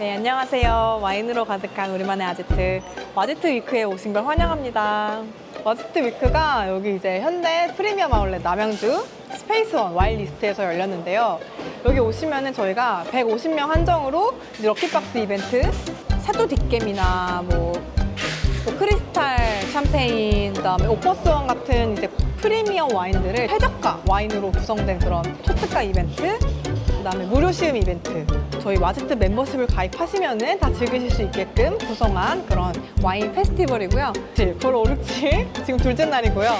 네, 안녕하세요. 와인으로 가득한 우리만의 아지트. 와지트 위크에 오신 걸 환영합니다. 와지트 위크가 여기 이제 현대 프리미엄 아울렛 남양주 스페이스원 와인 리스트에서 열렸는데요. 여기 오시면은 저희가 150명 한정으로 럭키박스 이벤트, 샤또 뒷겜이나 뭐, 뭐 크리스탈 샴페인, 그다음에 오퍼스원 같은 이제 프리미엄 와인들을 최저가 와인으로 구성된 그런 초특가 이벤트, 그다음에 무료 시음 이벤트 저희 와지트 멤버십을 가입하시면은 다 즐기실 수 있게끔 구성한 그런 와인 페스티벌이고요. 9월 5, 6, 7 지금 둘째 날이고요.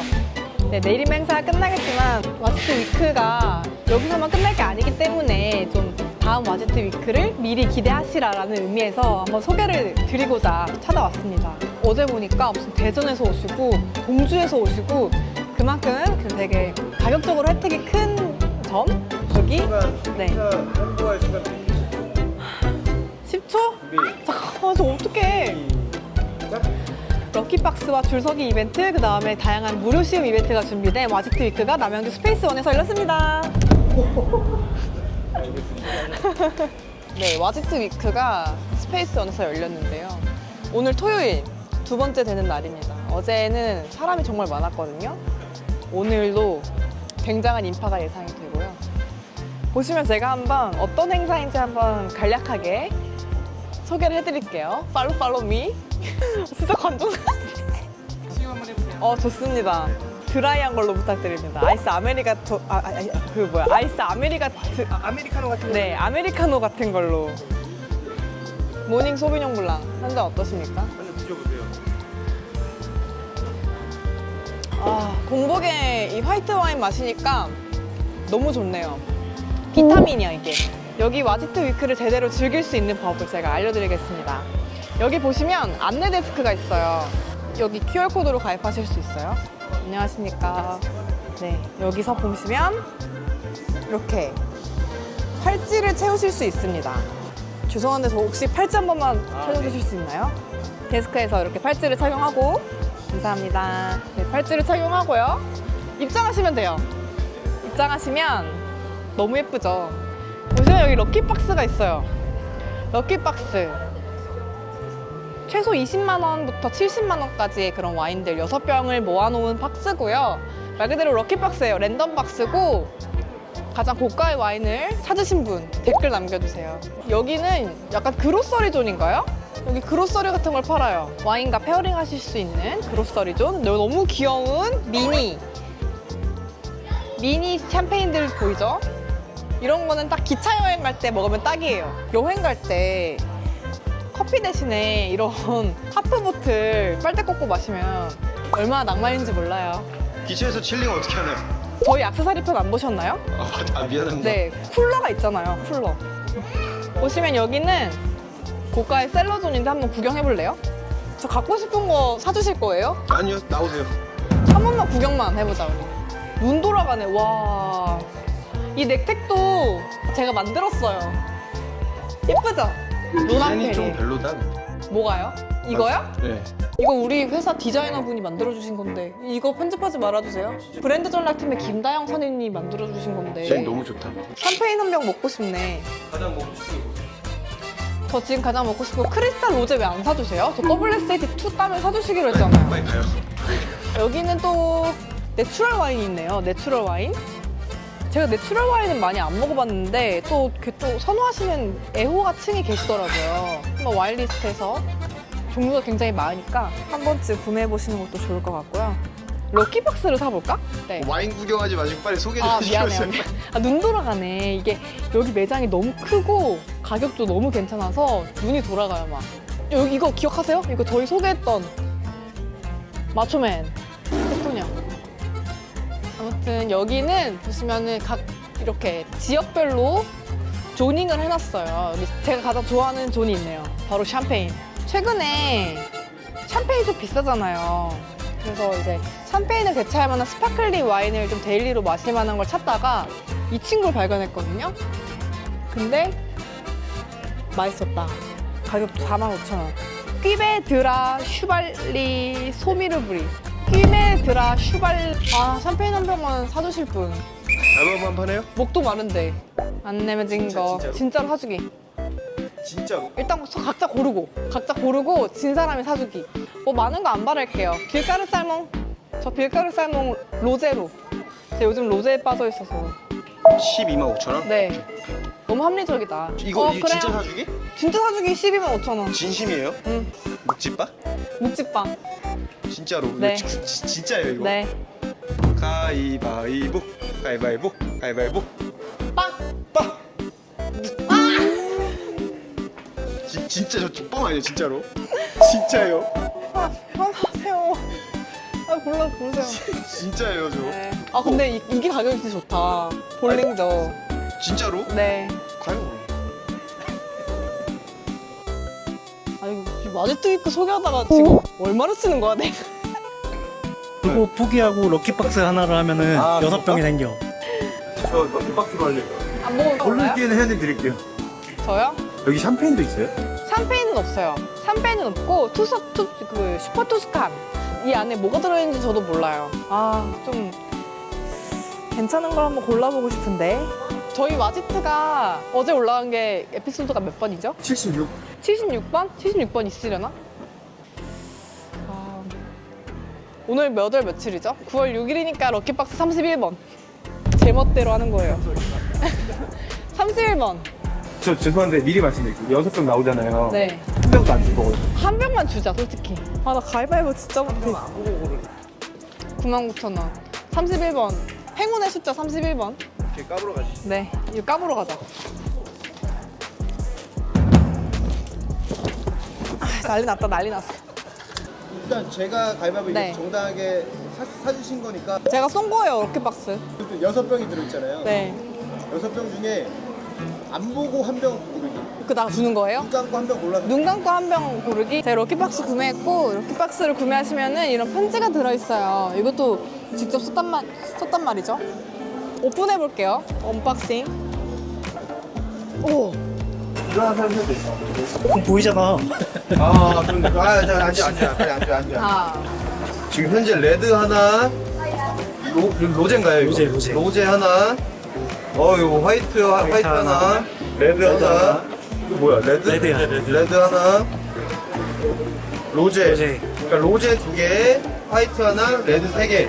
네, 내일이면 행사가 끝나겠지만 와지트 위크가 여기서만 끝날 게 아니기 때문에 좀 다음 와지트 위크를 미리 기대하시라라는 의미에서 한번 소개를 드리고자 찾아왔습니다. 어제 보니까 무슨 대전에서 오시고 공주에서 오시고 그만큼 그 되게 가격적으로 혜택이 큰 점 여기? 네. 한국할 시간. 10초? 준비 잠깐만 저 어떡해. 시작 럭키박스와 줄서기 이벤트 그 다음에 다양한 무료 시음 이벤트가 준비된 와지트 위크가 남양주 스페이스원에서 열렸습니다. 네 와지트 위크가 스페이스원에서 열렸는데요. 오늘 토요일 두 번째 되는 날입니다. 어제는 사람이 정말 많았거든요. 오늘도 굉장한 인파가 예상이 되고요 보시면 제가 한번 어떤 행사인지 한번 간략하게 소개를 해드릴게요. 팔로 팔로 미. 진짜 관종. 시험 한번 해보세요 어 좋습니다. 드라이한 걸로 부탁드립니다. 아이스 아메리카 토 아, 아, 아, 그 뭐야 아이스 아메리카트 아, 아메리카노 같은 거네 아메리카노 같은 걸로. 모닝 소비뇽 블랑 한 잔 어떠십니까? 한잔 드셔보세요 아 공복에 이 화이트 와인 마시니까 너무 좋네요. 비타민이야 이게. 여기 와지트 위크를 제대로 즐길 수 있는 법을 제가 알려드리겠습니다. 여기 보시면 안내 데스크가 있어요. 여기 QR코드로 가입하실 수 있어요. 안녕하십니까. 네, 여기서 보시면 이렇게 팔찌를 채우실 수 있습니다. 죄송한데 저 혹시 팔찌 한 번만 아, 채워주실 수 있나요? 데스크에서 이렇게 팔찌를 착용하고 감사합니다. 네, 팔찌를 착용하고요. 입장하시면 돼요. 입장하시면 너무 예쁘죠? 보시면 여기 럭키박스가 있어요. 럭키박스. 최소 20만 원부터 70만 원까지의 그런 와인들 6병을 모아놓은 박스고요. 말 그대로 럭키박스예요. 랜덤 박스고 가장 고가의 와인을 찾으신 분 댓글 남겨주세요. 여기는 약간 그로서리 존인가요? 여기 그로서리 같은 걸 팔아요. 와인과 페어링 하실 수 있는 그로서리 존. 너무 귀여운 미니 미니 샴페인들 보이죠? 이런 거는 딱 기차 여행 갈 때 먹으면 딱이에요. 여행 갈 때 커피 대신에 이런 하프보틀 빨대 꽂고 마시면 얼마나 낭만인지 몰라요. 기차에서 칠링 어떻게 하나요? 저희 악세사리 편 안 보셨나요? 아, 아 미안합니다 네, 쿨러가 있잖아요, 쿨러. 보시면 여기는 고가의 셀러존인데 한번 구경해 볼래요? 저 갖고 싶은 거 사주실 거예요? 아니요 나오세요 한 번만 구경만 해보자, 우리. 눈 돌아가네, 와. 이 넥택도 제가 만들었어요. 예쁘죠? 디자인이 좀 노란색이. 별로다 뭐가요? 이거요? 네 이거 우리 회사 디자이너 분이 만들어주신 건데 이거 편집하지 말아주세요. 브랜드 전략팀의 김다영 선생님이 만들어주신 건데 디자인 너무 좋다 샴페인 한 병 먹고 싶네. 가장 먹고 싶은 거 저 지금 가장 먹고 싶고 크리스탈 로제 왜 안 사주세요? 저 WSAT2 따면 사주시기로 했잖아요. 빨리 가요 여기는 또 내추럴 와인이 있네요. 내추럴 와인. 제가 내추럴 와인은 많이 안 먹어봤는데 또, 이렇게 또 선호하시는 애호가층이 계시더라고요. 한번 와인 리스트에서 종류가 굉장히 많으니까 한 번쯤 구매해 보시는 것도 좋을 것 같고요. 럭키박스를 사볼까? 네. 와인 구경하지 마시고 빨리 소개 좀아 미안해요. 해주세요 아, 눈 돌아가네. 이게 여기 매장이 너무 크고 가격도 너무 괜찮아서 눈이 돌아가요 막. 여기 이거 기억하세요? 이거 저희 소개했던 마초맨 예쁘냐? 아무튼 여기는 보시면은 각 이렇게 지역별로 조닝을 해놨어요. 제가 가장 좋아하는 존이 있네요. 바로 샴페인. 최근에 샴페인이 좀 비싸잖아요. 그래서 이제 샴페인을 대체할 만한 스파클링 와인을 좀 데일리로 마실 만한 걸 찾다가 이 친구를 발견했거든요. 근데 맛있었다. 가격도 45,000원. 퀴베드라 슈발리 소미르브리. 퀴베드라 슈발 아 샴페인 한 병만 사주실 분. 앨범 한 판 해요? 목도 마른데 안 내면 진 진짜, 거 진짜로? 진짜로 사주기. 진짜로? 일단 서- 각자 고르고 각자 고르고 진 사람이 사주기 뭐 많은 거 안 바랄게요 빌가루 살몽 저 빌가루 살몽 로제로 제가 요즘 로제에 빠져 있어서 12만 5천 원? 네 너무 합리적이다 이거 어, 이거 그래요. 진짜 사주기? 진짜 사주기 12만 5천 원 진심이에요? 응. 묵집밥? 묵집빵 진짜로? 네. 이거 지- 지- 진짜예요 이거? 네 가위바위보 가위바위보 가위바위보 빵! 빠! 지, 진짜 저뻥 아니에요 진짜로? 진짜예요? 아, 하세요 아 골라 고르세요 진짜예요 저 네. 아 근데 이, 이게 가격이 진짜 좋다 볼링저 진짜로? 네 가요 아 이거 마제트 위크 소개하다가 지금 얼마나 쓰는 거야 내가 그거 포기하고 럭키박스 하나를 하면은 아, 여섯 병이 생겨. 저 럭키박스로 할래요 안 먹을 거 몰라요? 골르기에는 해야 드릴게요 저요? 여기 샴페인도 있어요? 샴페인은 없어요. 샴페인은 없고 투스 투, 그 슈퍼 투스칸 이 안에 뭐가 들어있는지 저도 몰라요. 아 좀 괜찮은 걸 한번 골라보고 싶은데. 저희 와지트가 어제 올라간 게 에피소드가 몇 번이죠? 76 76번? 76번 있으려나? 오늘 몇 월 며칠이죠? 9월 6일이니까 럭키박스 31번. 제멋대로 하는 거예요. 31번. 저 죄송한데 미리 말씀드릴게요. 여섯 병 나오잖아요. 네. 한 병도 안 줄 거거든요. 한 병만 주자 솔직히. 아 나 가위바위보 진짜 못해. 99,000원. 31번. 행운의 숫자 31번. 이렇게 까불어 가시죠. 네 이거 까보러 가자. 아, 난리 났다 난리 났어 일단 제가 가위바위보 네. 정당하게 사, 주신 거니까. 제가 쏜 거예요 럭키박스. 여섯 병이 들어있잖아요. 네. 여섯 병 중에 안 보고 한 병 고르기. 그나 주는 거예요? 눈 감고 한 병 골라서. 눈 감고 한 병 고르기? 제가 럭키박스 구매했고 럭키박스를 구매하시면은 이런 편지가 들어있어요. 이것도 직접 썼단, 말, 썼단 말이죠. 오픈해 볼게요. 언박싱. 오 일어나서 하셔도 돼요 그럼 보이잖아. 아 그럼 아 자, 앉아 앉아 빨리 앉아 앉아 아, 지금 현재 레드 하나 로, 로제인가요 이거? 로제, 로제. 로제 하나 어 이거 화이트, 화- 화이트 하나, 하나. 레드 레드 하나 하나. 이거 뭐야 레드? 레드야, 레드. 레드 하나 로제 로제. 그러니까 로제 두 개 화이트 하나 레드 세 개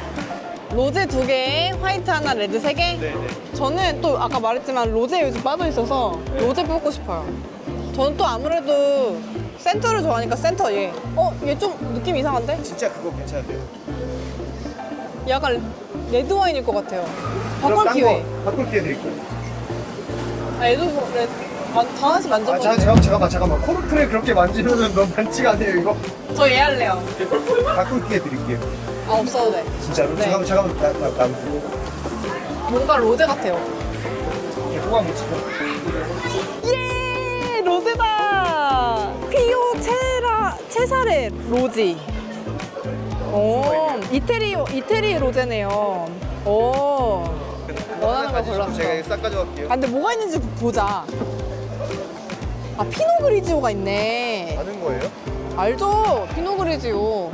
로제 두 개, 화이트 하나, 레드 세 개. 네네 저는 또 아까 말했지만 로제 요즘 빠져 있어서 로제 뽑고 싶어요. 저는 또 아무래도 센터를 좋아하니까 센터 얘. 어, 얘 좀 느낌 이상한데? 진짜 그거 괜찮은데요 약간 레드 와인일 것 같아요. 그럼 바꿀 딴 기회. 거 바꿀 기회 드릴게요 아, 얘도 뭐 레드. 아, 다 하나씩 아 만져보세요. 자, 잠깐, 잠깐만 잠깐만 코르크를 그렇게 만지면은 너무 반칙 아니에요 이거? 저얘 할래요. 바꿀 기회 드릴게요 아, 없어도 돼. 진짜로? 네. 잠깐만 잠깐만 나, 나, 나, 나 뭔가 로제 같아요. 호감 못 치고 예! 로제다! 피오 체라, 체사레 로지. 오, 이태리, 이태리 로제네요. 오. 원하는 거 골랐어. 제가 싹 가져갈게요 아, 근데 뭐가 있는지 보자. 아, 피노그리지오가 있네. 아는 거예요? 알죠? 피노그리지오.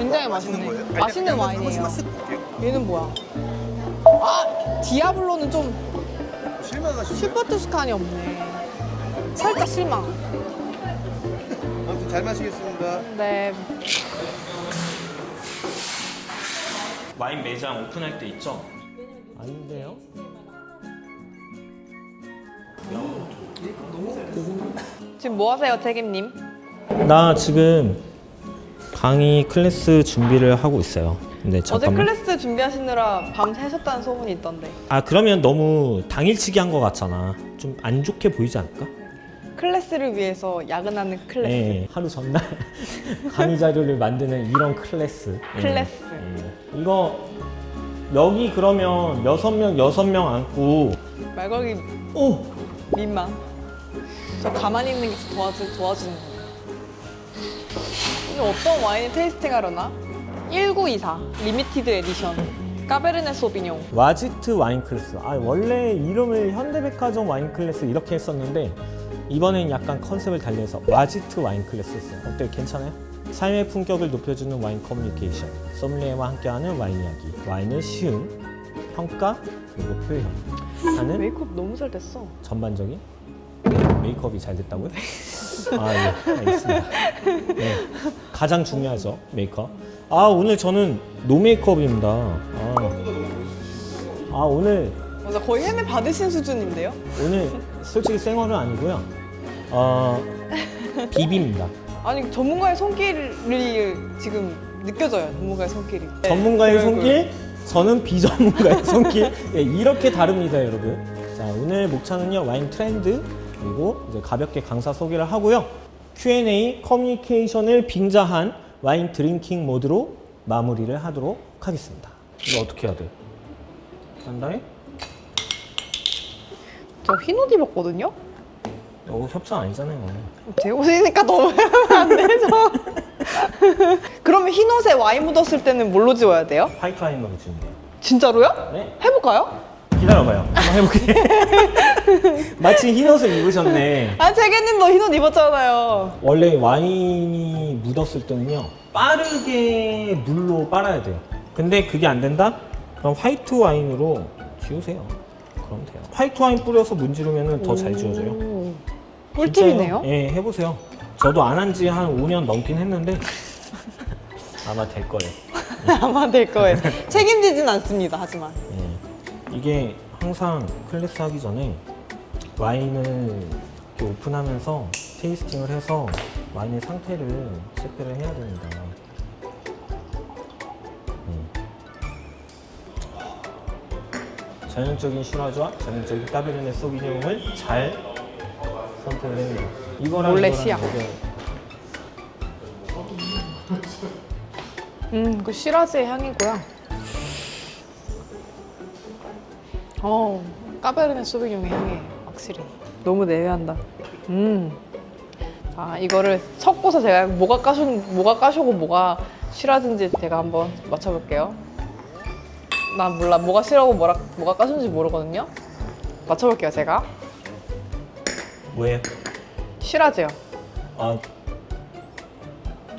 굉장히 맛있네. 거예요? 맛있는 와인이에요. 얘는 뭐야? 아, 디아블로는 좀 실망하시죠? 슈퍼 투스칸이 없네. 살짝 실망. 아무튼 잘 마시겠습니다 네. 와인 매장 오픈할 때 있죠? 아닌데요? 지금 뭐 하세요, 책임님? 나 지금 강의 클래스 준비를 하고 있어요. 근데 어제 잠깐만. 클래스 준비하시느라 밤 새셨다는 소문이 있던데. 아 그러면 너무 당일치기 한 것 같잖아. 좀 안 좋게 보이지 않을까? 클래스를 위해서 야근하는 클래스. 네, 하루 전날 강의 자료를 만드는 이런 클래스. 예, 클래스. 예. 이거 여기 그러면 여섯 명 여섯 명 앉고 말 걸기 오 민망. 저 가만히 있는 게 도와주, 도와주는 거예요. 오늘 어떤 와인을 테이스팅 하려나? 1924 리미티드 에디션 까베르네 소비뇽 와지트 와인 클래스. 아 원래 이름을 현대백화점 와인 클래스 이렇게 했었는데 이번엔 약간 컨셉을 달리해서 와지트 와인 클래스 했어요. 어때 괜찮아요? 삶의 품격을 높여주는 와인 커뮤니케이션. 소믈리에와 함께하는 와인 이야기. 와인을 쉬운 평가 그리고 표현 하는 메이크업 너무 잘 됐어 전반적인 메이크업이 잘 됐다고요? 아, 예, 알겠습니다. 네, 가장 중요하죠, 메이크업. 아, 오늘 저는 노 메이크업입니다. 아, 아 오늘 맞아 거의 헤매 받으신 수준인데요? 오늘 솔직히 생얼은 아니고요. 어, 비비입니다. 아니 전문가의 손길이 지금 느껴져요. 전문가의 손길이. 네. 전문가의 그, 손길, 저는 비전문가의 손길. 예, 이렇게 다릅니다, 여러분. 자, 오늘 목차는요, 와인 트렌드, 그리고 이제 가볍게 강사 소개를 하고요. Q&A 커뮤니케이션을 빙자한 와인 드링킹 모드로 마무리를 하도록 하겠습니다. 이거 어떻게 해야 돼? 한 다음에 저흰 옷 입었거든요. 이거 협찬 아니잖아요. 제 옷이니까 너무 안 되죠. 그러면 흰 옷에 와인 묻었을 때는 뭘로 지워야 돼요? 화이트 와인으로 주는 거예요. 진짜로요? 네. 해볼까요? 기다려봐요. 한번 해볼게. 마침 흰 옷을 입으셨네. 아 재계님도 흰옷 입었잖아요. 원래 와인이 묻었을 때는요 빠르게 물로 빨아야 돼요 근데 그게 안 된다? 그럼 화이트 와인으로 지우세요 그럼 돼요 화이트 와인 뿌려서 문지르면 더 잘 지워져요 오, 꿀팁이네요. 진짜요? 예 해보세요 저도 안 한 지 한 5년 넘긴 했는데 아마 될 거예요 아마 될 거예요. 책임지진 않습니다. 하지만. 예. 이게 항상 클래스 하기 전에 와인을 오픈하면서 테이스팅을 해서 와인의 상태를 체크를 해야 됩니다. 음. 전형적인 슈라즈와 전형적인 까베르네 소비뇽을 잘 선택을 합니다. 이거랑 몰래 이거랑 시약. 되게 음, 그 시라즈의 향이고요. 어, 까베르네 소비뇽의 향이 확실히 너무 내외한다. 음. 자, 이거를 섞고서 제가 뭐가 까쇼, 뭐가 까쇼고 뭐가 시라즈인지 제가 한번 맞춰볼게요. 난 몰라. 뭐가 시라고 뭐라, 뭐가 까쇼인지 모르거든요. 맞춰볼게요, 제가. 뭐예요? 시라즈요. 아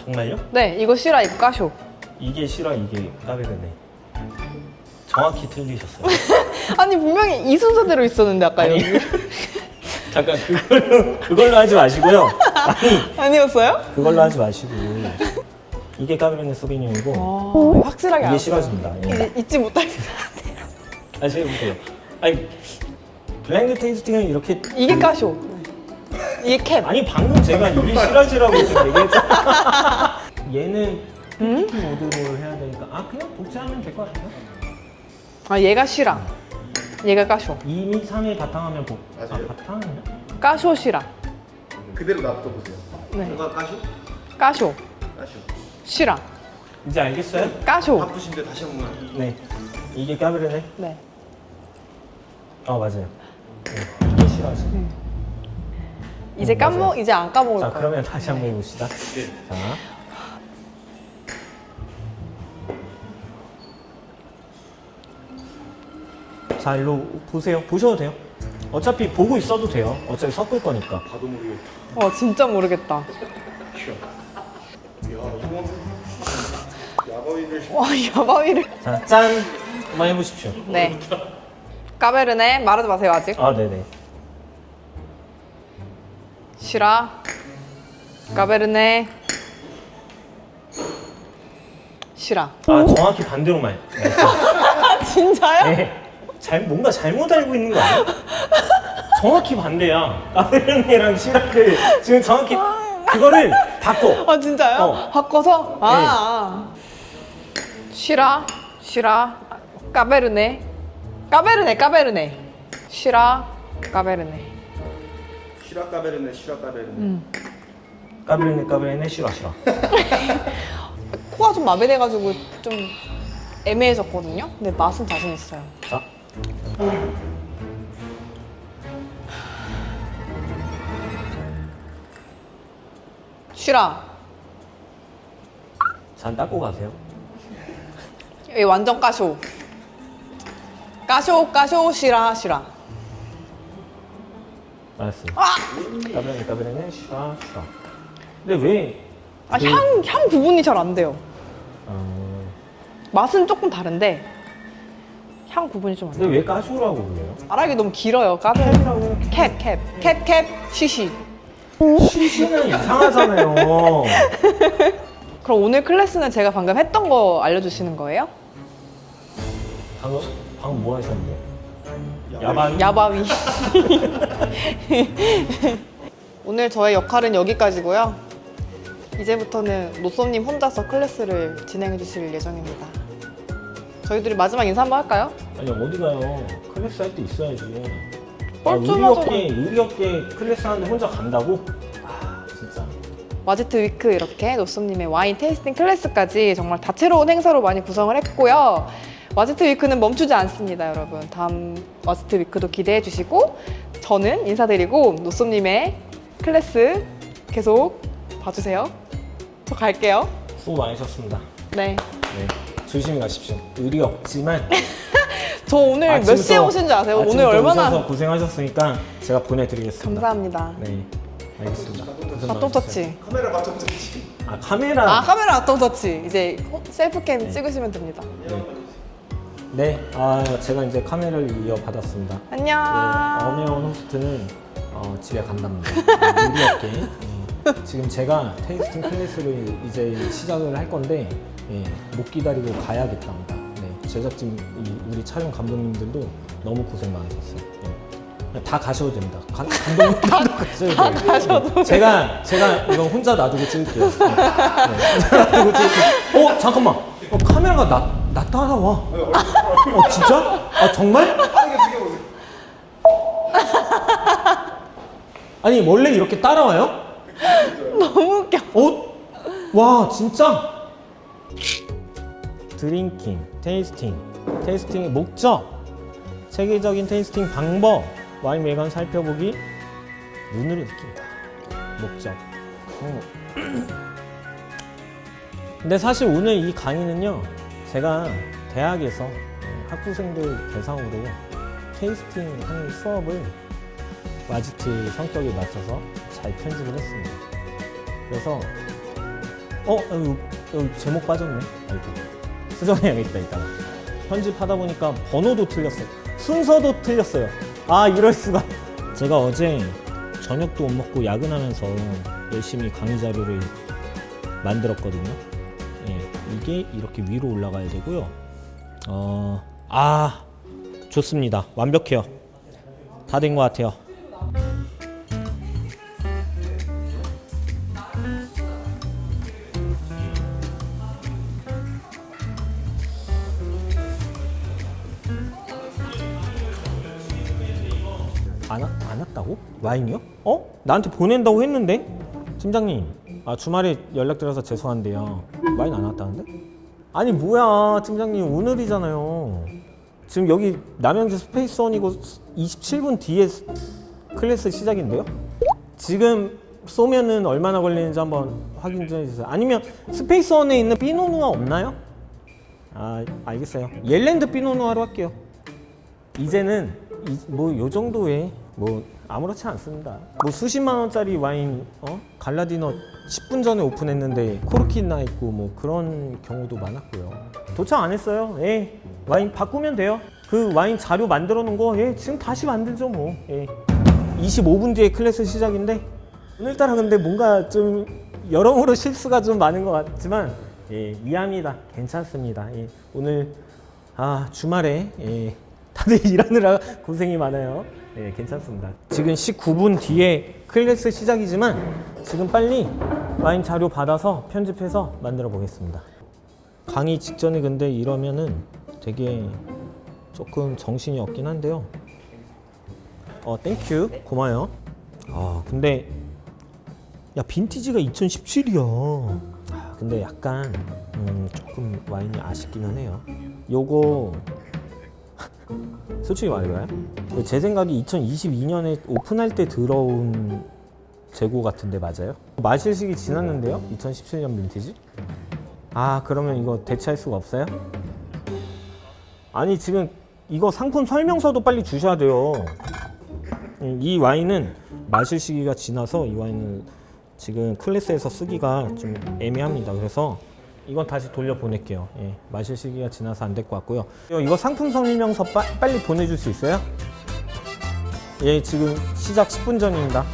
정말요? 네, 이거 이거 까쇼. 이게 실화 이게 까베르네. 정확히 틀리셨어요. 아니, 분명히 이 순서대로 있었는데, 아까 아니. 여기. 잠깐 그걸로 그걸로 하지 마시고요. 아니 아니었어요? 그걸로 하지 마시고 이게 까베르네 소비뇽이고 아, 확실하게 이게 알았어요. 실화입니다. 예. 이제 잊지 못할 다시 해보세요. 아니 블라인드 테이스팅은 이렇게 이게 까쇼 이게 캡 아니 방금 제가 이게 실화지라고 지금 얘기했잖아. 얘는 PPT 모드로 해야 되니까 아 그냥 복제하면 될 것 같아요. 아 얘가 시라 얘가 까쇼 2미 3에 바탕하면 복. 아 맞아요. 바탕이요? 까쇼 시라 그대로 놔둬 보세요. 네. 뭔가 까쇼? 까쇼 까쇼. 시라 이제 알겠어요? 까쇼 바쁘신데 다시 한 번. 네. 이게 까베르네. 네어 맞아요. 네. 이게 실화지. 이제 음, 까먹 맞아요. 이제 안 까먹을 자 거야 그러면 다시 한번 해봅시다. 네. 자. 자 일로 보세요. 보셔도 돼요. 어차피 보고 있어도 돼요. 어차피 섞을 거니까. 봐도 모르겠. 와 진짜 모르겠다 야 이거 야바위를 와 야바위를 자 짠. 한번 해보십시오. 네 까베르네 말하지 마세요 아직 아 네네. 시라 까베르네 시라 아 정확히 반대로 말. 아 진짜요? 네. 잘 뭔가 잘못 알고 있는 거 아니야? 정확히 반대야. 까베르네랑 시라를 지금 정확히 그거를 바꿔. 아 진짜요? 어. 바꿔서? 아, 네. 아. 시라 시라 까베르네 까베르네 까베르네 시라 까베르네 시라 까베르네 시라 까베르네. 음. 까베르네 까베르네 시라 시라. 코가 좀 마비돼가지고 좀 애매해졌거든요 근데 맛은 자신 있어요 자. 시라 잔 닦고 가세요. 이 완전 까쇼 까쇼 까쇼 시라 시라 알았어요. 까베르네 까베르네 시라 시라. 근데 왜? 아, 향, 향 구분이 잘 안 돼요 어, 맛은 조금 다른데 향 구분이 좀안 근데 돼요. 왜 까쇼라고 그래요? 말하기 너무 길어요. 까베. 캡이라고 캡, 캡, 캡, 캡, 쉬쉬. 시시는 이상하잖아요. 그럼 오늘 클래스는 제가 방금 했던 거 알려주시는 거예요? 방금 방금 뭐 하셨는데? 야반 야바위. 오늘 저의 역할은 여기까지고요. 이제부터는 노쏘님 혼자서 클래스를 진행해 주실 예정입니다. 저희들이 마지막 인사 한번 할까요? 아니 어디 가요? 클래스 할 때 있어야지. 아. 없게 의리 없게 클래스 하는데 혼자 간다고? 아 진짜. 와지트 위크 이렇게 노쏘님의 와인 테이스팅 클래스까지 정말 다채로운 행사로 많이 구성을 했고요. 와지트 위크는 멈추지 않습니다, 여러분. 다음 와지트 위크도 기대해 주시고 저는 인사드리고 노쏘님의 클래스 계속 봐주세요. 저 갈게요. 수고 많으셨습니다. 네. 네. 조심히 가십시오. 의리 없지만 저 오늘 몇 아침부터- 시에 오신 줄 아세요? 오늘 아침부터 얼마나 오셔서 고생하셨으니까 제가 보내드리겠습니다. 감사합니다. 네, 알겠습니다. 고생 바통 많으셨어요. 터치. 카메라 맞춰 드리지. 아 카메라. 아 카메라 바통 터치. 이제 셀프캠 네. 찍으시면 됩니다. 네. 네, 아 제가 이제 카메라를 이어 받았습니다. 네, 안녕. 어메온 호스트는 어, 집에 간답니다. 네, 의리 없게. 예. 지금 제가 테이스팅 클래스를 이제 시작을 할 건데 예, 못 기다리고 가야겠답니다. 네, 제작진 이, 우리 촬영 감독님들도 너무 고생 많으셨어요. 예. 다 가셔도 됩니다. 가, 감독님도 가셔도 돼요. 가셔도 네. 제가 제가 이건 혼자 놔두고 찍을게요. 네. 네, 놔두고 찍을게요. 어 잠깐만. 어, 카메라가 나, 나 따라와. 어 진짜? 아 정말? 아니 원래 이렇게 따라와요? 너무 웃겨. 어? 와 진짜? 드링킹, 테이스팅, 테이스팅의 목적, 체계적인 테이스팅 방법, 와인 외관 살펴보기, 눈으로 느낀다. 목적. 어. 근데 사실 오늘 이 강의는요, 제가 대학에서 어, 학부생들 대상으로 테이스팅 하는 수업을 와지트 성격에 맞춰서 잘 편집을 했습니다. 그래서 어 여기, 여기 제목 빠졌네. 아이고 수정해야겠다 이따가. 편집하다 보니까 번호도 틀렸어요. 순서도 틀렸어요. 아 이럴 수가. 제가 어제 저녁도 못 먹고 야근하면서 열심히 강의 자료를 만들었거든요. 예, 이게 이렇게 위로 올라가야 되고요. 어, 아 좋습니다. 완벽해요. 다 된 것 같아요. 안, 와- 안 왔다고? 와인이요? 어? 나한테 보낸다고 했는데? 팀장님, 아 주말에 연락드려서 죄송한데요. 와인 안 왔다는데? 아니 뭐야, 팀장님 오늘이잖아요. 지금 여기 남양주 스페이스원이고 27분 뒤에 스- 클래스 시작인데요? 지금 쏘면은 얼마나 걸리는지 한번 확인 좀 해주세요. 아니면 스페이스원에 있는 피노누아 없나요? 아 알겠어요. 옐랜드 피노누아로 할게요. 이제는 뭐 요 정도에 뭐 아무렇지 않습니다. 뭐 수십만 원짜리 와인 어 갈라디너 10분 전에 오픈했는데 코르키 나 있고 뭐 그런 경우도 많았고요. 도착 안 했어요. 예 와인 바꾸면 돼요. 그 와인 자료 만들어 놓은 거 예 지금 다시 만들죠 뭐. 예 25분 뒤에 클래스 시작인데 오늘따라 근데 뭔가 좀 여러모로 실수가 좀 많은 것 같지만 예 이해합니다. 괜찮습니다. 예, 오늘 아 주말에 예, 다들 일하느라 고생이 많아요. 예, 괜찮습니다. 지금 19분 뒤에 클래스 시작이지만 지금 빨리 와인 자료 받아서 편집해서 만들어 보겠습니다. 강의 직전에 근데 이러면은 되게 조금 정신이 없긴 한데요. 어, 땡큐. 고마워요. 아, 근데 야, 빈티지가 2017이야. 아, 근데 약간 음, 조금 와인이 아쉽기는 해요. 요거 솔직히 말해봐요. 제 생각에 2022년에 오픈할 때 들어온 재고 같은데 맞아요? 마실 시기 지났는데요? 2017년 빈티지? 아 그러면 이거 대체할 수가 없어요? 아니 지금 이거 상품 설명서도 빨리 주셔야 돼요. 음, 이 와인은 마실 시기가 지나서 이 와인은 지금 클래스에서 쓰기가 좀 애매합니다. 그래서 이건 다시 돌려 보낼게요. 예, 마실 시기가 지나서 안 될 것 같고요. 이거- 이거 상품 설명서 빠, 빨리 보내줄 수 있어요? 예, 지금 시작 10분 전입니다.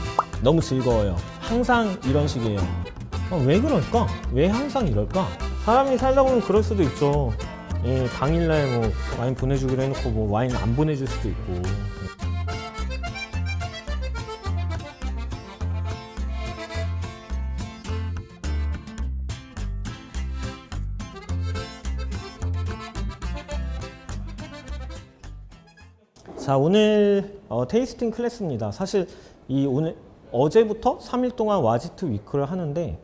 너무 즐거워요. 항상 이런 식이에요. 어, 왜 그럴까? 왜 항상 이럴까? 사람이 살다 보면 그럴 수도 있죠. 예, 당일날 뭐 와인 보내주기로 해놓고 뭐 와인 안 보내줄 수도 있고. 자 오늘 어, 테이스팅 클래스입니다. 사실 이 오늘 어제부터 3일 동안 와지트 위크를 하는데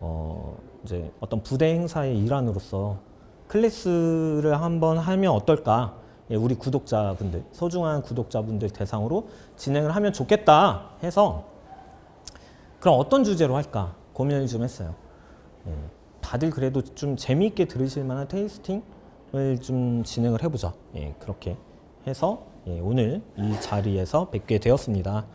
어, 이제 어떤 부대 행사의 일환으로서 클래스를 한번 하면 어떨까? 예, 우리 구독자분들 소중한 구독자분들 대상으로 진행을 하면 좋겠다 해서 그럼 어떤 주제로 할까 고민을 좀 했어요. 예, 다들 그래도 좀 재미있게 들으실 만한 테이스팅을 좀 진행을 해보자. 예, 그렇게 해서 예, 오늘 이 자리에서 뵙게 되었습니다.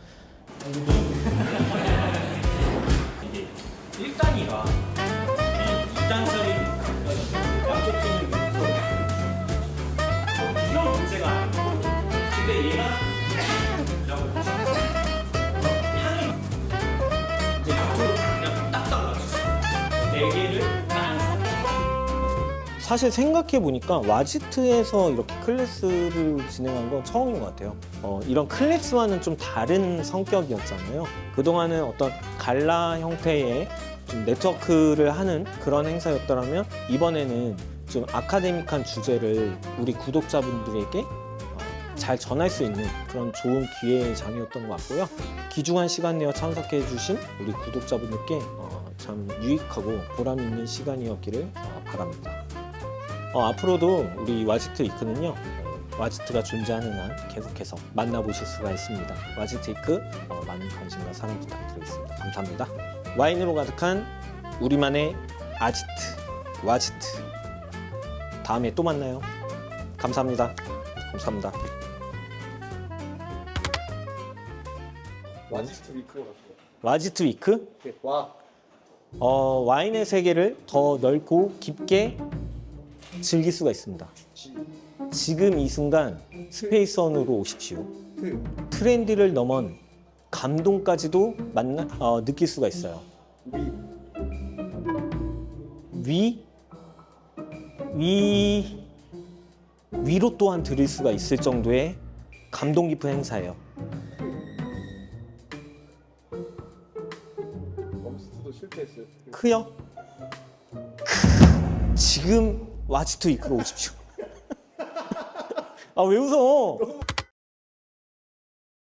사실 생각해 보니까 와지트에서 이렇게 클래스를 진행한 건 처음인 것 같아요. 어, 이런 클래스와는 좀 다른 성격이었잖아요. 그동안은 어떤 갈라 형태의 좀 네트워크를 하는 그런 행사였더라면 이번에는 좀 아카데믹한 주제를 우리 구독자분들에게 어, 잘 전할 수 있는 그런 좋은 기회의 장이었던 것 같고요. 귀중한 시간 내어 참석해 주신 우리 구독자분들께 어, 참 유익하고 보람 있는 시간이었기를 어, 바랍니다. 어, 앞으로도 우리 와지트 이크는요 어, 와지트가 존재하는 한 계속해서 만나보실 수가 있습니다. 와지트 이크 어, 많은 관심과 사랑 부탁드리겠습니다. 감사합니다. 와인으로 가득한 우리만의 아지트 와지트. 다음에 또 만나요. 감사합니다. 감사합니다. 와지스트 위크로 갔어요. 와지트 위크? 와. 어, 와인의 세계를 더 넓고 깊게 즐길 수가 있습니다 지금 이 순간 스페이스원으로 오십시오. 트렌디를 넘은 감동까지도 만나 어, 느낄 수가 있어요. 위, 위, 위로 또한 드릴 수가 있을 정도의 감동 깊은 행사예요. 크요? 크, 지금 와지투 이끌어 오십시오. 아 왜 웃어?